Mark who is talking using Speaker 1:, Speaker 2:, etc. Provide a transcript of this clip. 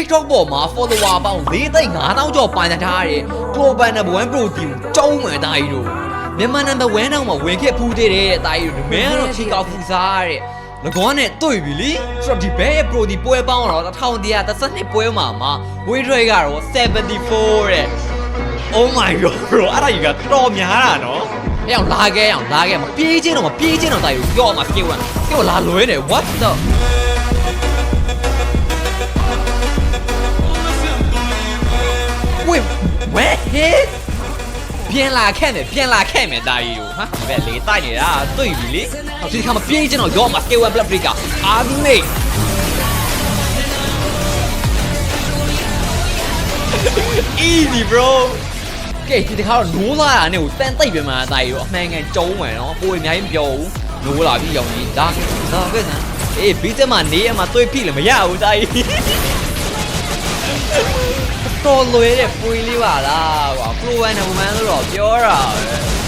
Speaker 1: TikTok ပေါ်မှာ follower ပေါင်း၄သိန်း9000ကျော်ပိုင်ထားတဲ့ Global Number 1 Pro Team ကျောင်းမယ်တာကြီးတို့မြန်မာ Number 1တောင်မှဝင်ခဲ့ဖူးသေးတဲ့တာကြီးတို့မင်းကတော့ချီကောက်ဖူးစားတဲ့လကောနဲ့တွေ့ပြီလေဆိုတော့ဒီဘဲ Pro ဒီပွဲပေါင်းတော့1132ပွဲမှာမှာ weight rate ကတော့74တဲ့ Oh my god bro အဲ့ဒါကြီးကတော်များတာနော်အဲ့အောင်လာခဲ့အောင်လာခဲ့မပြေးချင်းတော့မပြေးချင်းတော့တာကြီးပြောမှာပြေးဝင်ပြေးလာလွဲနေ what the ဝဲဟေးပြန်လာခဲ့မယ်ပြန်လာခဲ့မယ်တာကြီးတို့ဟာဘယ်လေတိုက်နေတာတွေ့ပြီလေဟောဒီခါမပြေးချင်းတော့ရောမှာ scale one blood breaker အာဒီမေ easy bro ကဲဒီတစ်ခါတော့နိုးလာတာနဲ့ကိုတန်တိတ်ပြန်มาတာကြီးတော့အမှန်ကန်ကျုံးမယ်နော်ပိုအများကြီးမပြောဘူးနိုးလာပြီရောင်ကြီးဒါဒါကဲစမ်းအေးဘီးတက်မှာနေရမှာတွေ့ပြီလည်းမရဘူးတာကြီး တော်လွယ်တဲ့ပွေးလေးပါလားကွာပရိုဝမ်နံပါတ်ဆိုတော့ပြောတာပဲ